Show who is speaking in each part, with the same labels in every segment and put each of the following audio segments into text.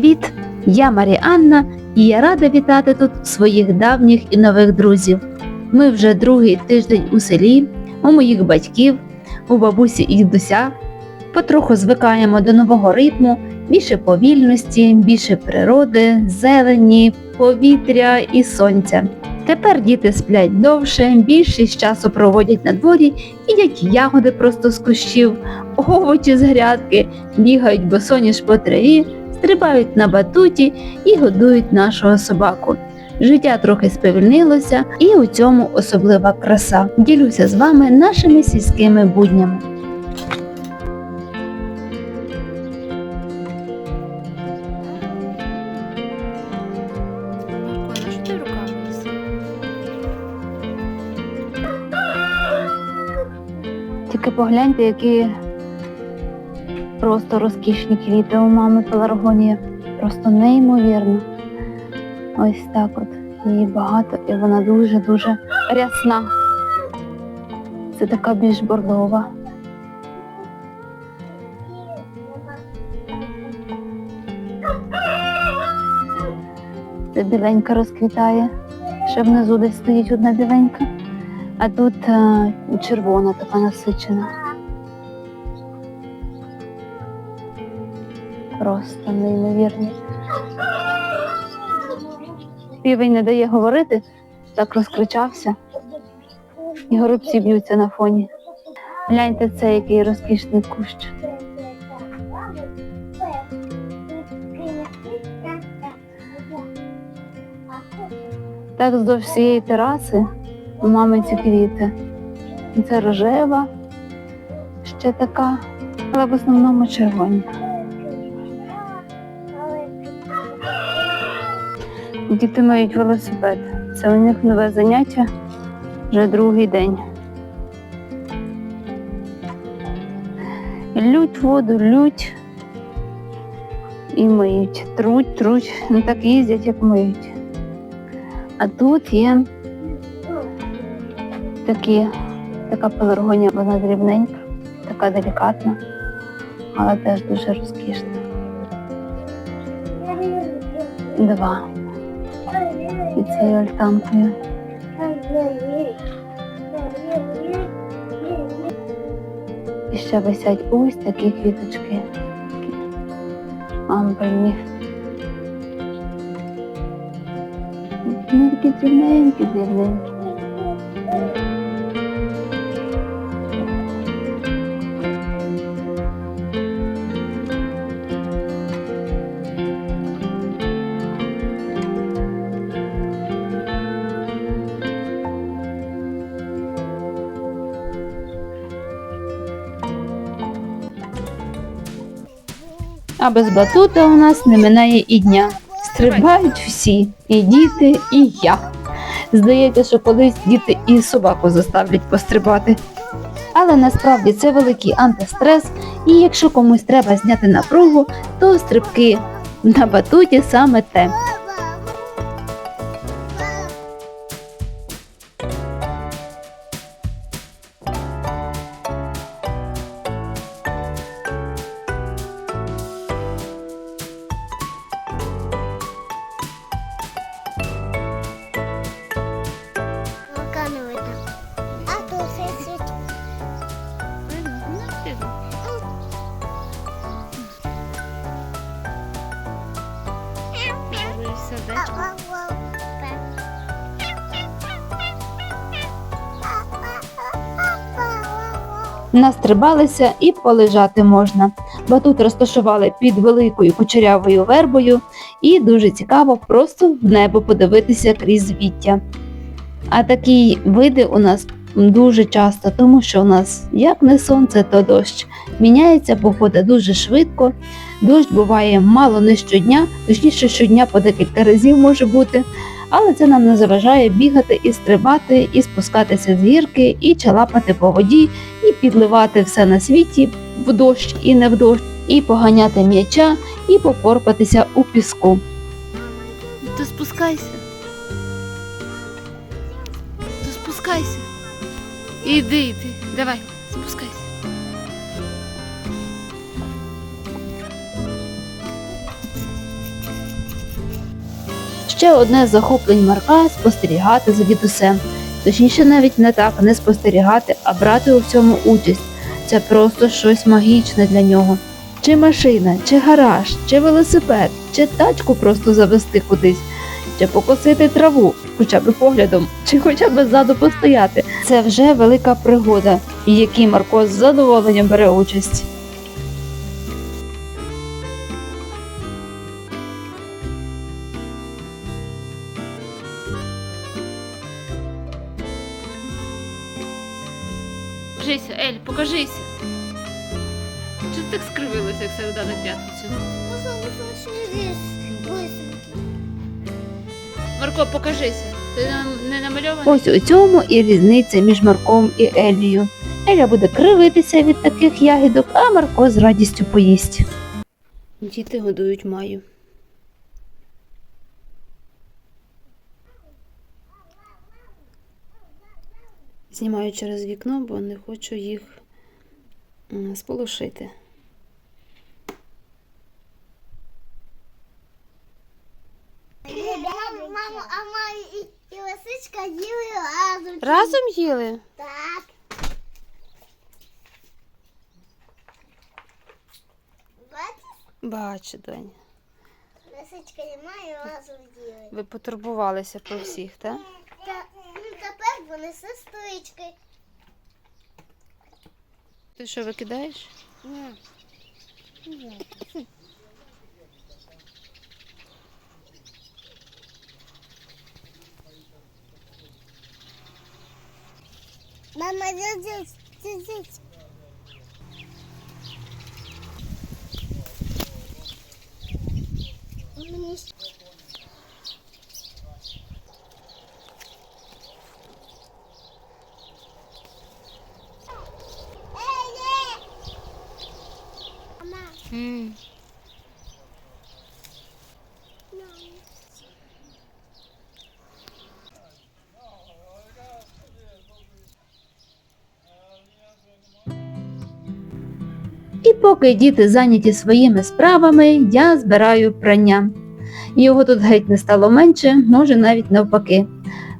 Speaker 1: привіт! Я Маріанна і я рада вітати тут своїх давніх і нових друзів. Ми вже другий тиждень у селі, у моїх батьків, у бабусі і дідуся. Потроху звикаємо до нового ритму, більше повільності, більше природи, зелені, повітря і сонця. Тепер діти сплять довше, більшість часу проводять на дворі, їдять ягоди просто з кущів, овочі з грядки, бігають босоніж по траві, стрибають на батуті і годують нашого собаку. Життя трохи сповільнилося, і у цьому особлива краса. Ділюся з вами нашими сільськими буднями. Тільки погляньте, які просто розкішні квіти у мами пеларгонія. Просто неймовірно. Ось так от. Її багато і вона дуже-дуже рясна. Це така більш бордова. Це біленька розквітає. Ще внизу десь стоїть одна біленька. А тут е, червона така насичена. Просто неймовірні. Півень не дає говорити, так розкричався. І горобці б'ються на фоні. Гляньте це, який розкішний кущ. Так вздовж всієї тераси у мами ці квіти. Це рожева, ще така, але в основному червоні. Діти мають велосипед. Це у них нове заняття вже другий день. Лють воду, лють і миють. Труть, труть, не так їздять, як миють. А тут є такі, така пеларгонія, вона дрібненька, така делікатна, але теж дуже розкішна. Два. І цією альтанкою. І ще висять ось такі квіточки. Такі Амбельні. Вони такі дрібненькі, дрібненькі. А без батута у нас не минає і дня. Стрибають всі, і діти, і я. Здається, що колись діти і собаку заставлять пострибати. Але насправді це великий антистрес, і якщо комусь треба зняти напругу, то стрибки на батуті саме те. Настрибалися і полежати можна. Батут розташували під великою кучерявою вербою, і дуже цікаво просто в небо подивитися крізь віття. А такі види у нас дуже часто, тому що у нас як не сонце, то дощ. Міняється погода дуже швидко. Дощ буває мало не щодня, точніше щодня по декілька разів може бути. Але це нам не заважає бігати і стрибати, і спускатися з гірки, і чалапати по воді, і підливати все на світі в дощ і не в дощ, і поганяти м'яча, і попорпатися у піску.
Speaker 2: То спускайся. То спускайся. Іди, іди. Давай,
Speaker 1: Ще одне захоплень Марка спостерігати за дідусем. Точніше, навіть не так, не спостерігати, а брати у цьому участь. Це просто щось магічне для нього. Чи машина, чи гараж, чи велосипед, чи тачку просто завести кудись, чи покосити траву, хоча б поглядом, чи хоча б ззаду постояти. Це вже велика пригода, в якій Марко з задоволенням бере участь. Ось у цьому і різниця між Марком і Елією. Еля буде кривитися від таких ягідок, а Марко з радістю поїсть.
Speaker 2: Діти годують маю. Знімаю через вікно, бо не хочу їх сполошити.
Speaker 3: Мамо, мамо, а маю і, і лисичка їли разом.
Speaker 2: Їли?
Speaker 3: Так. Бачиш,
Speaker 2: Бачу, донь.
Speaker 3: лисичка маю разом їли.
Speaker 2: Ви потурбувалися про всіх, так?
Speaker 3: Та, ну, тепер вони сестрички.
Speaker 2: Ти що викидаєш?
Speaker 3: Ні. Мама, здесь, здесь. Мені ж- Ей, є! Мама,
Speaker 1: І поки діти зайняті своїми справами, я збираю прання. Його тут геть не стало менше, може навіть навпаки.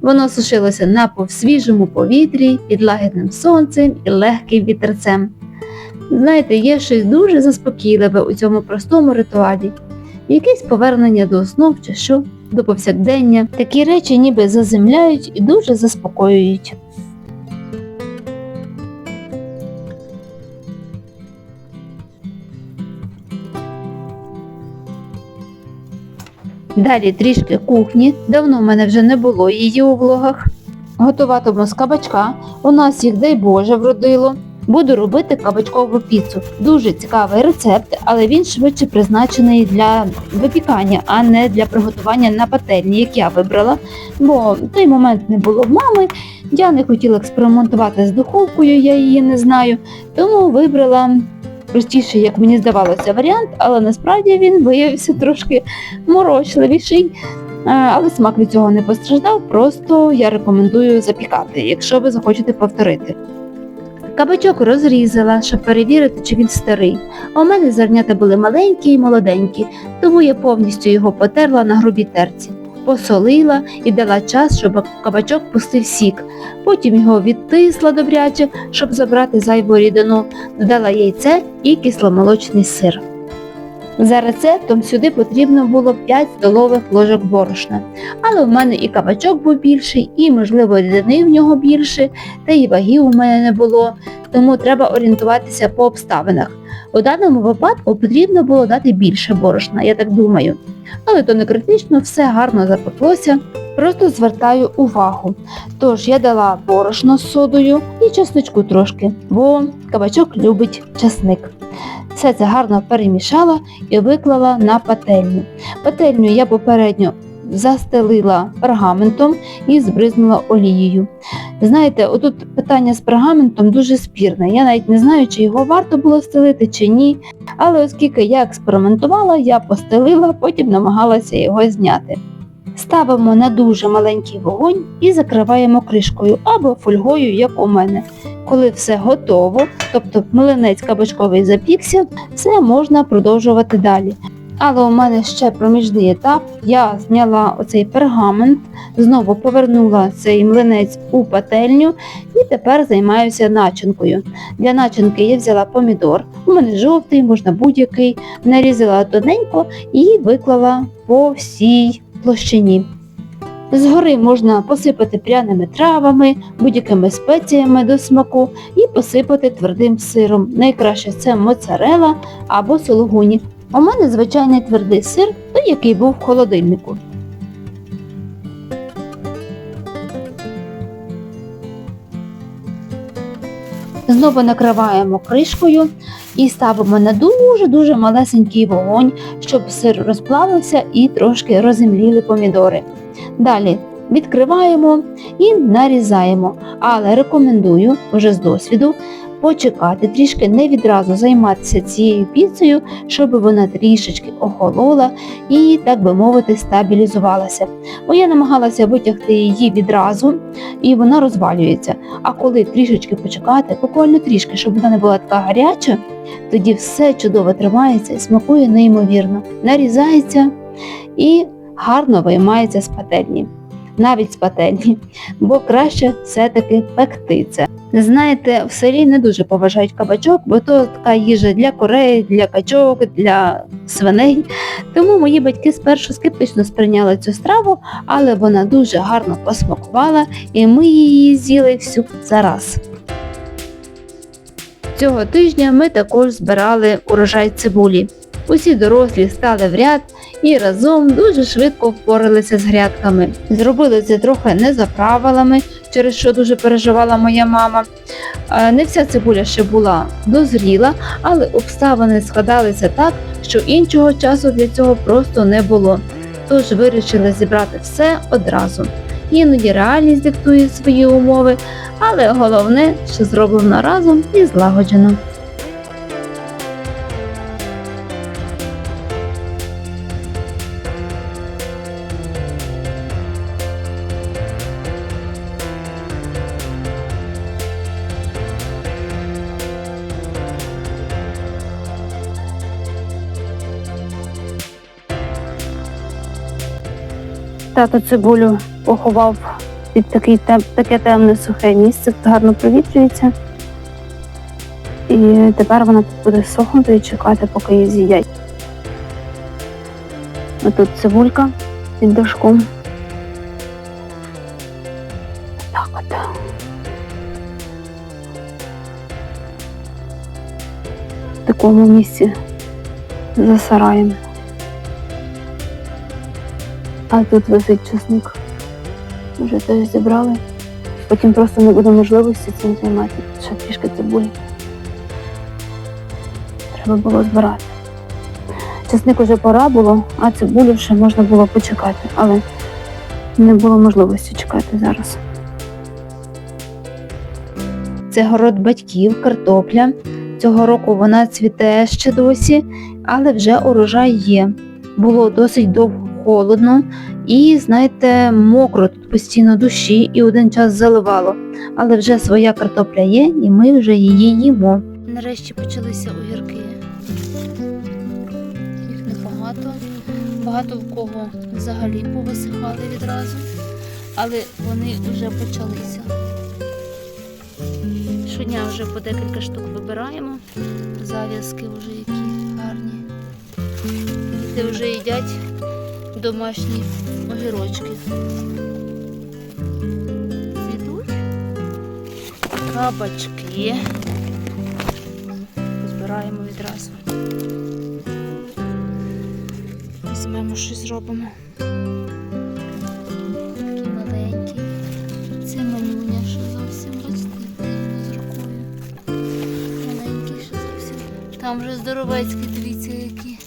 Speaker 1: Воно сушилося на свіжому повітрі, під лагідним сонцем і легким вітерцем. Знаєте, є щось дуже заспокійливе у цьому простому ритуалі. Якесь повернення до основ чи що, до повсякдення. Такі речі ніби заземляють і дуже заспокоюють. Далі трішки кухні. Давно в мене вже не було її у влогах. Готуватиму з кабачка. У нас їх, дай Боже, вродило. Буду робити кабачкову піцу. Дуже цікавий рецепт, але він швидше призначений для випікання, а не для приготування на пательні, як я вибрала. Бо в той момент не було в мами. Я не хотіла експериментувати з духовкою, я її не знаю. Тому вибрала простіший, як мені здавалося, варіант, але насправді він виявився трошки морочливіший. Е, Але смак від цього не постраждав, просто я рекомендую запікати, якщо ви захочете повторити. Кабачок розрізала, щоб перевірити, чи він старий. У мене зернята були маленькі і молоденькі, тому я повністю його потерла на грубій терці, посолила і дала час, щоб кабачок пустив сік. Потім його відтисла добряче, щоб забрати зайву рідину, додала яйце і кисломолочний сир. За рецептом сюди потрібно було 5 столових ложок борошна. Але в мене і кабачок був більший, і, можливо, рідини в нього більше, та і ваги у мене не було, тому треба орієнтуватися по обставинах. У даному випадку потрібно було дати більше борошна, я так думаю. Але то не критично, все гарно запеклося. Просто звертаю увагу. Тож я дала борошно з содою і чесничку трошки, бо кабачок любить чесник. Все це гарно перемішала і виклала на пательню. Пательню я попередньо застелила пергаментом і збризнула олією. Знаєте, отут питання з пергаментом дуже спірне. Я навіть не знаю, чи його варто було стелити чи ні. Але оскільки я експериментувала, я постелила, потім намагалася його зняти. Ставимо на дуже маленький вогонь і закриваємо кришкою або фольгою, як у мене. Коли все готово, тобто млинець кабачковий запікся, все можна продовжувати далі. Але у мене ще проміжний етап. Я зняла оцей пергамент, знову повернула цей млинець у пательню і тепер займаюся начинкою. Для начинки я взяла помідор, у мене жовтий, можна будь-який, нарізала тоненько і виклала по всій площині. Згори можна посипати пряними травами, будь-якими спеціями до смаку і посипати твердим сиром. Найкраще це моцарела або сулугуні. У мене звичайний твердий сир, той, який був в холодильнику. Знову накриваємо кришкою і ставимо на дуже-дуже малесенький вогонь, щоб сир розплавився і трошки розімліли помідори. Далі відкриваємо і нарізаємо, але рекомендую вже з досвіду почекати трішки, не відразу займатися цією піцею, щоб вона трішечки охолола і, так би мовити, стабілізувалася. Бо я намагалася витягти її відразу, і вона розвалюється. А коли трішечки почекати, буквально трішки, щоб вона не була така гаряча, тоді все чудово тримається і смакує неймовірно. Нарізається і гарно виймається з пательні. Навіть з пательні, бо краще все-таки пекти це. Знаєте, в селі не дуже поважають кабачок, бо то така їжа для курей, для качок, для свиней. Тому мої батьки спершу скептично сприйняли цю страву, але вона дуже гарно посмакувала, і ми її з'їли всю за раз. Цього тижня ми також збирали урожай цибулі. Усі дорослі стали в ряд і разом дуже швидко впоралися з грядками. Зробили це трохи не за правилами, через що дуже переживала моя мама. Е, Не вся цибуля ще була дозріла, але обставини складалися так, що іншого часу для цього просто не було. Тож вирішили зібрати все одразу. Іноді реальність диктує свої умови, але головне, що зроблено разом і злагоджено. Тато цибулю поховав під такий таке темне сухе місце, тут гарно провітрюється. І тепер вона тут буде сохнути і чекати, поки її з'їдять. А тут цибулька під дошком. Так от. В такому місці за сараєм. А тут висить часник. Вже теж зібрали. Потім просто не буде можливості цим займатися. Ще трішки цибулі. Треба було збирати. Часник уже пора було, а цибулю ще можна було почекати, але не було можливості чекати зараз. Це город батьків, картопля. Цього року вона цвіте ще досі, але вже урожай є. Було досить довго холодно і, знаєте, мокро тут постійно душі і один час заливало. Але вже своя картопля є, і ми вже її їмо.
Speaker 2: Нарешті почалися огірки. Їх небагато. Багато в кого взагалі повисихали відразу, але вони вже почалися. Щодня вже по декілька штук вибираємо. Зав'язки вже які гарні. Діти вже їдять домашні огірочки. Кабачки. Збираємо відразу. Візьмемо щось зробимо. Це мамуня, що зовсім бачите, з рукою. Маленький, що зовсім. Там вже здоровецькі, дивіться, які.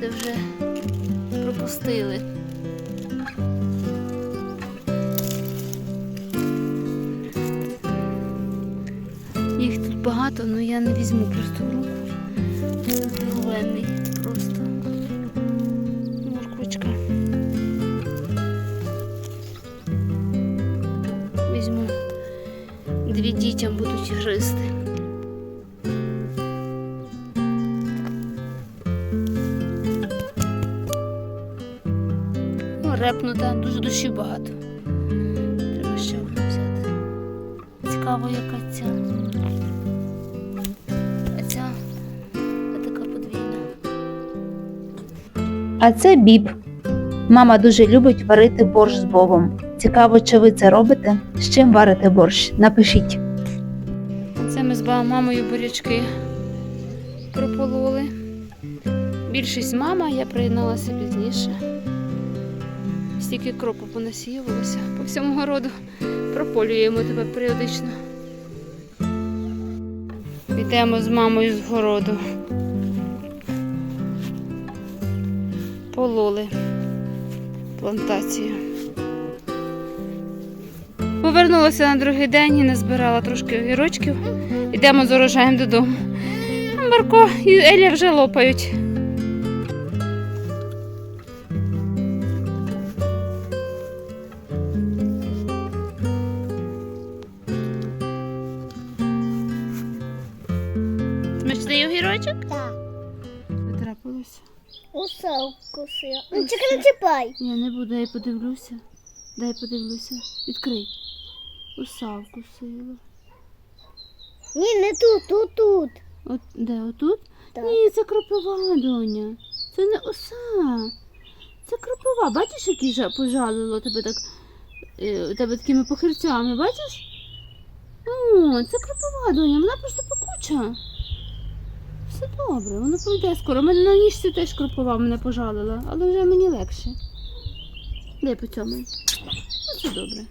Speaker 2: Це вже пропустили. Їх тут багато, але я не візьму просто в руку. Здоровенний просто. Морквочка. Візьму. Дві дітям будуть гризти. Репнута, дуже душів багато. Треба ще одну взяти. Цікаво, яка ця. А ця це така подвійна.
Speaker 1: А це біб. Мама дуже любить варити борщ з бобом. Цікаво, чи ви це робите? З чим варите борщ? Напишіть.
Speaker 2: Це ми з мамою бурячки пропололи. Більшість мама, я приєдналася пізніше. Стільки кропу понасіювалося по всьому городу. Прополюємо тебе періодично. Йдемо з мамою з городу. Пололи плантацію. Повернулася на другий день і назбирала трошки огірочків. Йдемо з урожаєм додому. Марко і Еля вже лопають. Смачний огірочок?
Speaker 3: Так.
Speaker 2: Потрапилося.
Speaker 3: Уса вкусила. Ну чекай, не чіпай.
Speaker 2: Я не буду, я подивлюся. Дай подивлюся. Відкрий. Уса вкусила.
Speaker 3: Ні, не тут, тут, тут.
Speaker 2: От де отут?
Speaker 3: Так.
Speaker 2: Ні, це кропова, доня. Це не оса. Це кропова. Бачиш, які жа- пожалило тебе так. е, тебе такими похирцями, бачиш? О, це кропова, доня, вона просто пекуча. Все добре, воно пройде скоро. Мене на ніжці теж кропова мене пожалила, але вже мені легше. Де по цьому? Ну, це добре.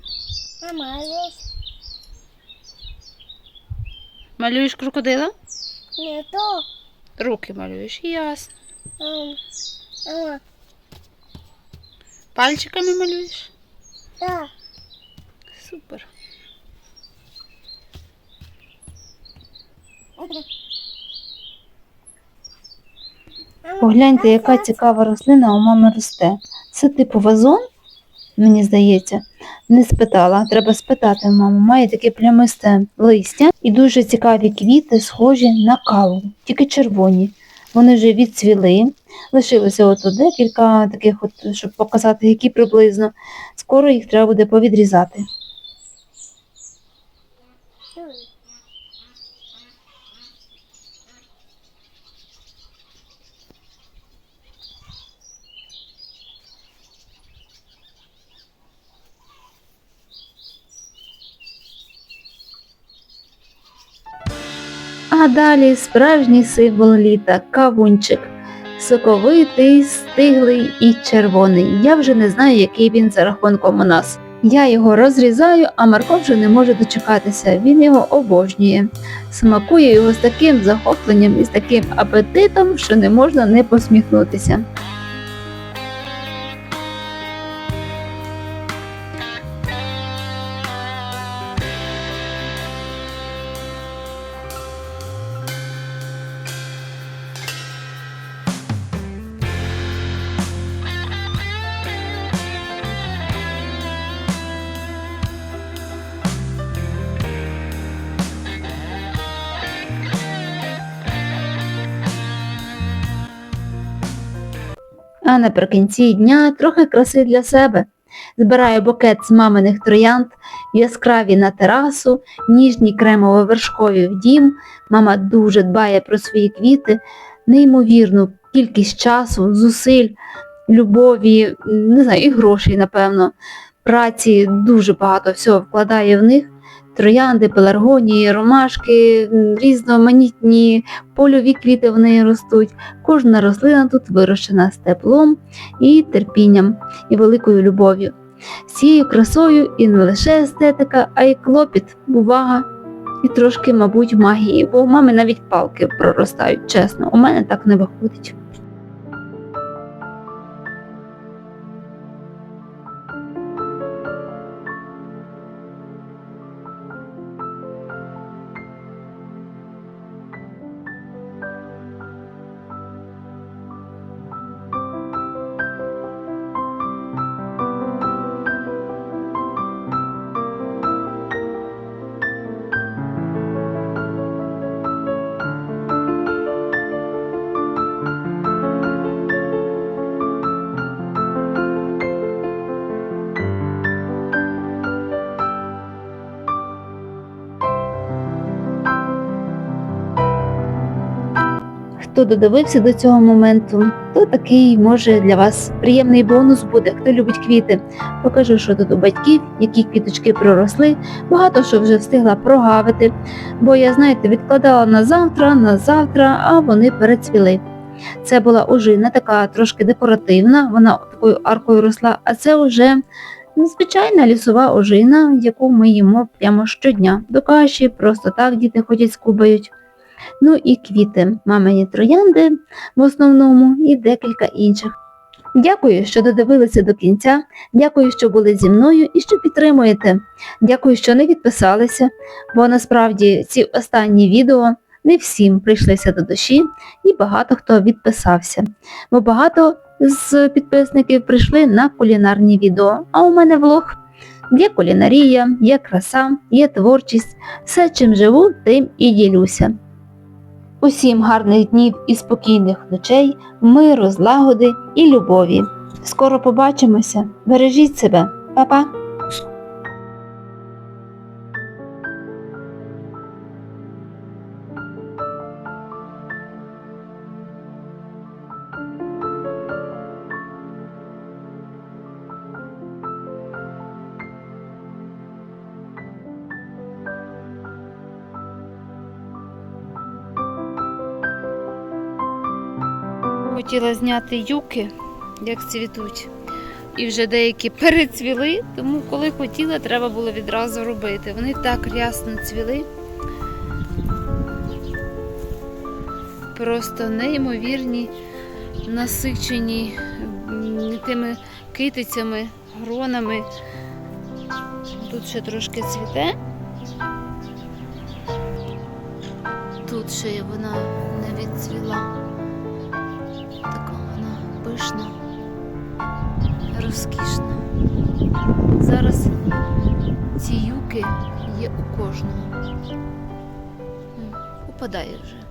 Speaker 3: Мама, ось
Speaker 2: Малюєш крокодила?
Speaker 3: не то.
Speaker 2: Руки малюєш, ясно. Пальчиками малюєш?
Speaker 3: так.
Speaker 2: Супер.
Speaker 1: Погляньте, яка цікава рослина у мами росте. Це типу вазон, мені здається. Не спитала, треба спитати маму. Має таке плямисте листя і дуже цікаві квіти, схожі на каву, тільки червоні. Вони вже відцвіли. Лишилося от декілька таких, от, щоб показати, які приблизно. Скоро їх треба буде повідрізати. А далі справжній символ літа кавунчик. Соковитий, стиглий і червоний. Я вже не знаю, який він за рахунком у нас. Я його розрізаю, а Марко вже не може дочекатися. Він його обожнює. Смакує його з таким захопленням і з таким апетитом, що не можна не посміхнутися. Наприкінці дня трохи краси для себе. Збираю букет з маминих троянд, яскраві на терасу, ніжні кремово-вершкові в дім. Мама дуже дбає про свої квіти, неймовірну кількість часу, зусиль, любові, не знаю, і грошей, напевно. Праці дуже багато всього вкладає в них. Троянди, пеларгонії, ромашки, різноманітні польові квіти в неї ростуть. Кожна рослина тут вирощена з теплом і терпінням, і великою любов'ю. З цією красою і не лише естетика, а й клопіт, увага і трошки, мабуть, магії, бо у мами навіть палки проростають, чесно, у мене так не виходить. Хто додивився до цього моменту, то такий може для вас приємний бонус буде, хто любить квіти. Покажу, що тут у батьків, які квіточки проросли, багато що вже встигла прогавити, бо я, знаєте, відкладала на завтра, на завтра, а вони перецвіли. Це була ожина, така трошки декоративна, вона такою аркою росла, а це вже звичайна лісова ожина, яку ми їмо прямо щодня. До каші, просто так діти ходять скубають. Ну і квіти, мамині троянди в основному і декілька інших. Дякую, що додивилися до кінця. Дякую, що були зі мною і що підтримуєте. Дякую, що не відписалися, бо насправді ці останні відео не всім прийшлися до душі і багато хто відписався. Бо багато з підписників прийшли на кулінарні відео, а у мене влог. Є кулінарія, є краса, є творчість, все чим живу, тим і ділюся. Усім гарних днів і спокійних ночей, миру, злагоди і любові. Скоро побачимося. Бережіть себе, Па-па! Хотіла зняти юки, як цвітуть. І вже деякі перецвіли, тому коли хотіла, треба було відразу робити. Вони так рясно цвіли. Просто неймовірні, насичені тими китицями, гронами. Тут ще трошки цвіте. Тут ще вона не відцвіла. Розкішна. Зараз ці юки є у кожного. Упадає вже.